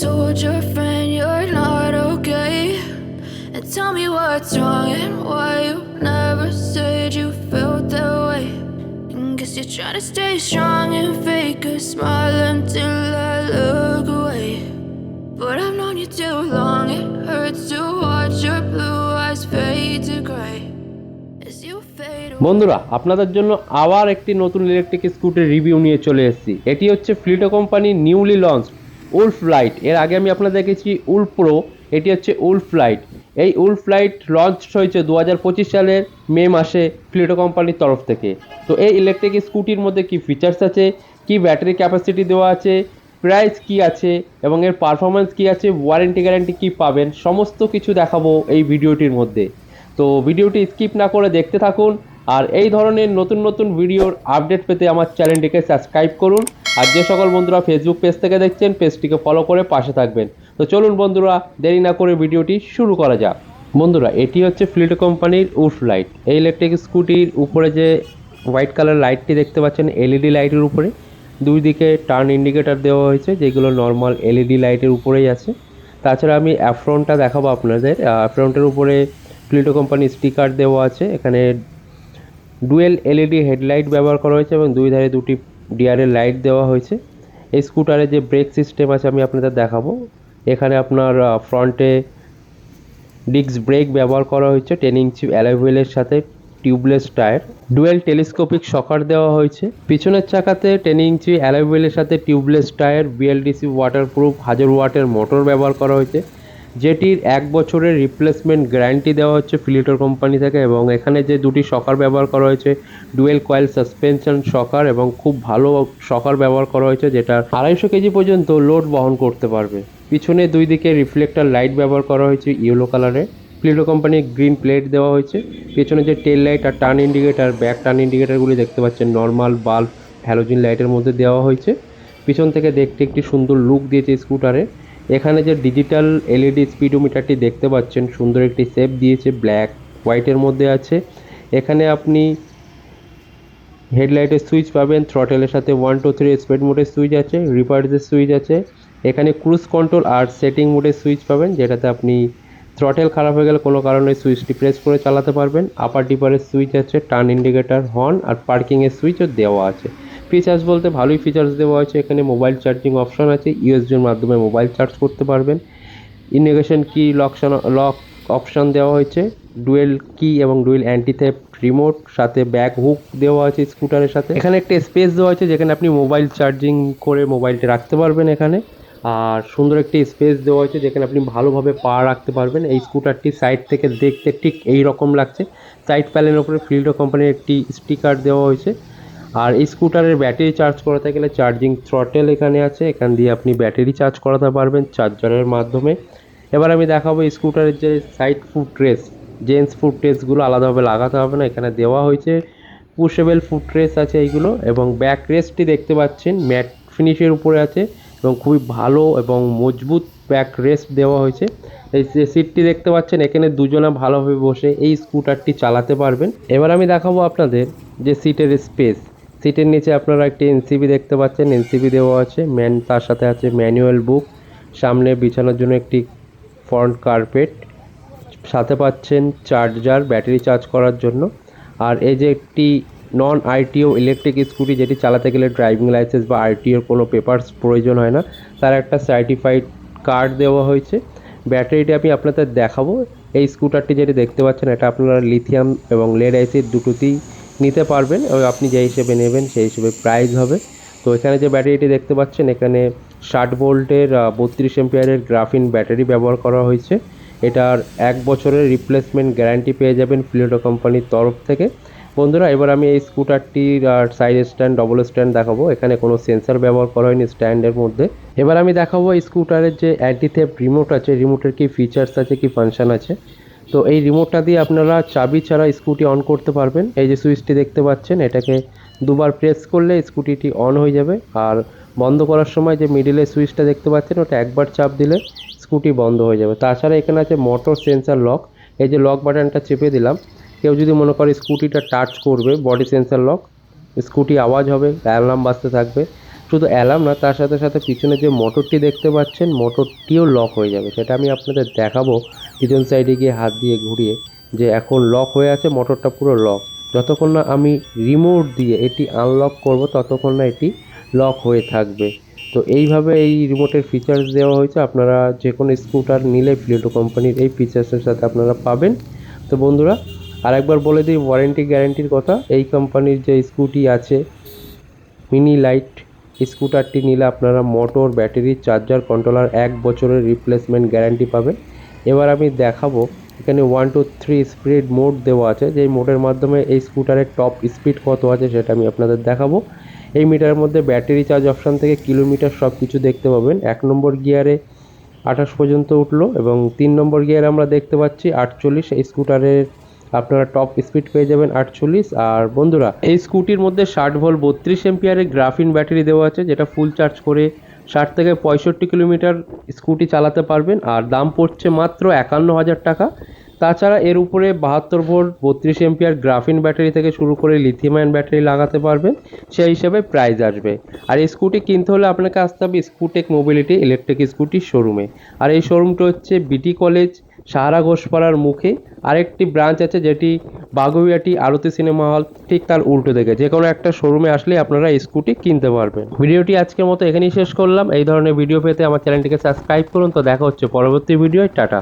told your friend you're not okay. And tell me what's wrong and why you never said you felt that way. And guess you're trying to stay strong and fake a smile until I look away. But I've known you too long, it hurts to watch your blue eyes fade to gray. বন্ধুরা আপনাদের জন্য আবার একটি নতুন electric স্কুটির review নিয়ে চলে এসেছি এটি হচ্ছে ফ্লিটো কোম্পানি নিউলি লঞ্চ উলফ লাইটের আগে আমি আপনাদের দেখেছি উলফ প্রো এটি হচ্ছে উলফ লাইট এই উলফ লাইট লঞ্চ হয়েছে দু পঁচিশ সালের মে মাসে ফ্লিটো কোম্পানির তরফ থেকে। তো এই ইলেকট্রিক স্কুটির মধ্যে কি ফিচার্স আছে, কি ব্যাটারি ক্যাপাসিটি দেওয়া আছে প্রাইস কি আছে, এবং এর পারফরমেন্স কি আছে ওয়ারেন্টি গ্যারান্টি কি পাবেন, সমস্ত কিছু দেখাবো এই ভিডিওটির মধ্যে। তো ভিডিওটি স্কিপ না করে দেখতে থাকুন, আর এই ধরনের নতুন নতুন ভিডিওর আপডেট পেতে আমার চ্যানেলটিকে সাবস্ক্রাইব করুন আর যে সকল বন্ধুরা ফেসবুক পেজ থেকে দেখছেন পেজটিকে ফলো করে পাশে থাকবেন। তো চলুন বন্ধুরা, দেরি না করে ভিডিওটি শুরু করা যাক। বন্ধুরা, এটি হচ্ছে ফ্লিট কোম্পানির উফ লাইট এই ইলেকট্রিক স্কুটির উপরে যে হোয়াইট কালার লাইটটি দেখতে পাচ্ছেন এলইডি লাইটের উপরে। দুই দিকে টার্ন ইন্ডিকেটর দেওয়া হয়েছে, যেগুলো নর্মাল এলইডি লাইটের উপরেই আছে। তাছাড়া আমি অ্যাফ্রনটা দেখাবো আপনাদের। অ্যাফ্রন্টের উপরে ফ্লিটো কোম্পানির স্টিকার দেওয়া আছে। এখানে ডুয়েল এলইডি হেডলাইট ব্যবহার করা হয়েছে এবং দুই ধারে দুটি ডিআরএল লাইট দেওয়া হয়েছে। এই স্কুটারে যে ব্রেক সিস্টেম আছে, আমি আপনাদের দেখাবো। এখানে আপনার ফ্রন্টে ডিস্ক ব্রেক ব্যবহার করা হয়েছে টেন ইঞ্চি অ্যালোভেলের সাথে tubeless tyre dual telescopic shocker দেওয়া হয়েছে। পিছনের চাকাতে টেন ইঞ্চি অ্যালোভেলের সাথে টিউবলেস টায়ার বিএলডিসি ওয়াটারপ্রুফ হাজার ওয়াটের মোটর ব্যবহার করা হয়েছে। যেটির এক বছরের রিপ্লেসমেন্ট গ্যারান্টি দেওয়া হচ্ছে ফিলিটর কোম্পানি থেকে এবং এখানে যে দুটি শকার ব্যবহার করা হয়েছে ডুয়েল কয়েল সাসপেনশন শকার এবং খুব ভালো শকার ব্যবহার করা হয়েছে যেটা আড়াইশো কেজি পর্যন্ত লোড বহন করতে পারবে। পিছনে দুই দিকে রিফ্লেক্টর লাইট ব্যবহার করা হয়েছে ইয়েলো কালারে প্লিটো কোম্পানির গ্রিন প্লেট দেওয়া হয়েছে। পেছনে যে টেল লাইট আর টার্ন ইন্ডিকেটার ব্যাক টার্ন ইন্ডিকেটারগুলি দেখতে পাচ্ছেন। নর্মাল বাল্ব হ্যালোজিন লাইটের মধ্যে দেওয়া হয়েছে। পিছন থেকে দেখতে একটি সুন্দর লুক দিয়েছে স্কুটারে এখানে যে ডিজিটাল এলইডি স্পিডোমিটারটি দেখতে পাচ্ছেন, সুন্দর একটি শেপ দিয়েছে ব্ল্যাক হোয়াইটের মধ্যে আছে। এখানে আপনি হেডলাইটের সুইচ পাবেন থ্রটেলের সাথে ওয়ান টু থ্রি স্পিড মোডের সুইচ আছে রিভার্সের সুইচ আছে। এখানে ক্রুজ কন্ট্রোল আর সেটিং মোডের সুইচ পাবেন, যেটাতে আপনি থ্রটেল খারাপ হয়ে গেলে কোনো কারণে সুইচটি প্রেস করে চালাতে পারবেন। আপার ডিপারের সুইচ আছে টার্ন ইন্ডিকেটার হর্ন আর পার্কিংয়ের সুইচও দেওয়া আছে। ফিচার্স বলতে ভালোই ফিচার্স দেওয়া আছে এখানে মোবাইল চার্জিং অপশন আছে। ইউএসবির মাধ্যমে মোবাইল চার্জ করতে পারবেন। ইন্ডিকেশন কি লকশন লক অপশন দেওয়া হয়েছে। ডুয়েল কি এবং ডুয়েল অ্যান্টিথেপ রিমোট সাথে ব্যাক হুক দেওয়া আছে স্কুটারের সাথে। এখানে একটা স্পেস দেওয়া আছে যেখানে আপনি মোবাইল চার্জিং করে মোবাইলটি রাখতে পারবেন এখানে। আর সুন্দর একটি স্পেস দেওয়া হয়েছে যেখানে আপনি ভালোভাবে পা রাখতে পারবেন। এই স্কুটারটি সাইড থেকে দেখতে ঠিক এই রকম লাগছে। সাইড প্যানেলের উপরে ফিল্ডো কোম্পানির একটি স্টিকার দেওয়া হয়েছে। আর এই স্কুটারের ব্যাটারি চার্জ করাতে গেলে চার্জিং থ্রটেল এখানে আছে। এখান দিয়ে আপনি ব্যাটারি চার্জ করাতে পারবেন চার্জারের মাধ্যমে। এবার আমি দেখাবো স্কুটারের যে side foot rest gents foot রেসগুলো আলাদাভাবে লাগাতে হবে না, এখানে দেওয়া হয়েছে। পুশেবল ফুট রেস আছে এইগুলো এবং ব্যাক রেসটি দেখতে পাচ্ছেন, ম্যাট ফিনিশের উপরে আছে এবং খুবই ভালো এবং মজবুত ব্যাক রেস্ট দেওয়া হয়েছে। এই যে সিটটি দেখতে পাচ্ছেন, এখানে দুজনে ভালোভাবে বসে এই স্কুটারটি চালাতে পারবেন। এবার আমি দেখাবো আপনাদের যে সিটের স্পেস সিটের নিচে আপনারা একটি এনসিবি দেখতে পাচ্ছেন। এনসিবি দেওয়া আছে। ম্যান, তার সাথে আছে ম্যানুয়াল বুক। সামনে বিছানোর জন্য একটি ফ্রন্ট কার্পেট। সাথে পাচ্ছেন চার্জার, ব্যাটারি চার্জ করার জন্য। আর এই যে একটি নন আইটিও ইলেকট্রিক স্কুটি, যেটি চালাতে গেলে ড্রাইভিং লাইসেন্স বা আইটিওর কোনো পেপারস প্রয়োজন হয় না, তার একটা সার্টিফাইড কার্ড দেওয়া হয়েছে। ব্যাটারিটি আমি আপনাদের দেখাবো। এই স্কুটারটি যেটি দেখতে পাচ্ছেন, এটা আপনারা লিথিয়াম এবং লেড অ্যাসিড দুটোতেই নিতে পারবেন এবং আপনি যে হিসেবে নেবেন সেই হিসেবে প্রাইস হবে। তো এখানে যে ব্যাটারিটি দেখতে পাচ্ছেন, এখানে ষাট ভোল্টের বত্রিশ এম্পিয়ারের গ্রাফিন ব্যাটারি ব্যবহার করা হয়েছে। এটার এক বছরের রিপ্লেসমেন্ট গ্যারান্টি পেয়ে যাবেন ফ্লিটো কোম্পানির তরফ থেকে। বন্ধুরা, এবার আমি এই স্কুটারটির সাইড স্ট্যান্ড ডবল স্ট্যান্ড দেখাবো। এখানে কোনো সেন্সার ব্যবহার করা হয়নি স্ট্যান্ডের মধ্যে। এবার আমি দেখাবো এই স্কুটারের যে অ্যান্টিথেপ রিমোট আছে রিমোটের কি ফিচার্স আছে, কি ফাংশন আছে। তো এই রিমোটটা দিয়ে আপনারা চাবি ছাড়া স্কুটি অন করতে পারবেন। এই যে সুইচটি দেখতে পাচ্ছেন, এটাকে দুবার প্রেস করলে স্কুটিটি অন হয়ে যাবে। আর বন্ধ করার সময় যে মিডিলের সুইচটা দেখতে পাচ্ছেন, ওটা একবার চাপ দিলে স্কুটি বন্ধ হয়ে যাবে। তাছাড়া এখানে আছে মোটর সেন্সার লক এই যে লক বাটনটা চেপে দিলাম। কেউ যদি মনে করে স্কুটিটা টাচ করবে বডি সেন্সার লক স্কুটি আওয়াজ হবে অ্যালার্ম বাজতে থাকবে। শুধু অ্যালার্ম না, তার সাথে সাথে পিছনে যে মোটরটি দেখতে পাচ্ছেন মোটরটিও লক হয়ে যাবে। সেটা আমি আপনাদের দেখাবো। পিছন সাইডে গিয়ে হাত দিয়ে ঘুরিয়ে যে এখন লক হয়ে আছে মোটরটা পুরো লক যতক্ষণ না আমি রিমোট দিয়ে এটি আনলক করব, ততক্ষণ না এটি লক হয়ে থাকবে। তো এইভাবে এই রিমোটের ফিচার্স দেওয়া হয়েছে। আপনারা যে কোনো স্কুটার নিলে ফিলেটো কোম্পানির এই ফিচার্সের সাথে আপনারা পাবেন। তো বন্ধুরা, আরেকবার বলে দিই ওয়ারেন্টি গ্যারেন্টির কথা। এই কোম্পানির যে স্কুটি আছে মিনি লাইট স্কুটারটি নিলে আপনারা মোটর ব্যাটারি চার্জার কন্ট্রোলার এক বছরের রিপ্লেসমেন্ট গ্যারান্টি পাবেন। এবার আমি দেখাবো, এখানে one two three speed mode দেওয়া আছে, যেই মোডের মাধ্যমে এই স্কুটারের টপ স্পিড কত আছে সেটা আমি আপনাদের দেখাবো। এই মিটারের মধ্যে ব্যাটারি চার্জ অপশান থেকে কিলোমিটার সব কিছু দেখতে পাবেন। এক নম্বর গিয়ারে আঠাশ পর্যন্ত উঠল এবং তিন নম্বর গিয়ারে আমরা দেখতে পাচ্ছি আটচল্লিশ, এই স্কুটারের আপনারা টপ স্পিড পেয়ে যাবেন আটচল্লিশ। আর বন্ধুরা, এই স্কুটির মধ্যে ষাট ভোল্ট বত্রিশ এম্পিয়ারের গ্রাফিন ব্যাটারি দেওয়া আছে, যেটা ফুল চার্জ করে ষাট থেকে পঁয়ষট্টি কিলোমিটার স্কুটি চালাতে পারবেন, আর দাম পড়ছে মাত্র একান্ন হাজার টাকা। তাছাড়া এর উপরে বাহাত্তর ভোল্ট, বত্রিশ এমপিয়ার গ্রাফিন ব্যাটারি থেকে শুরু করে লিথিমায়ন ব্যাটারি লাগাতে পারবেন, সেই হিসাবে প্রাইস আসবে। আর এই স্কুটি কিনতে হলে আপনাকে আসতে হবে স্কুটেক মোবিলিটি ইলেকট্রিক স্কুটির শোরুমে আর এই শোরুমটা হচ্ছে বিটি কলেজ সাহারা ঘোষপাড়ার মুখে আরেকটি ব্রাঞ্চ আছে যেটি বাগুইয়াটি আরতি সিনেমা হল, ঠিক তার উল্টো দিকে। যে কোনো একটা শোরুমে আসলে আপনারা স্কুটি কিনতে পারবেন। ভিডিওটি আজকের মতো এখানেই শেষ করলাম। এই ধরনের ভিডিও পেতে আমার চ্যানেলটিকে সাবস্ক্রাইব করুন। তো দেখা হচ্ছে পরবর্তী ভিডিও টাটা।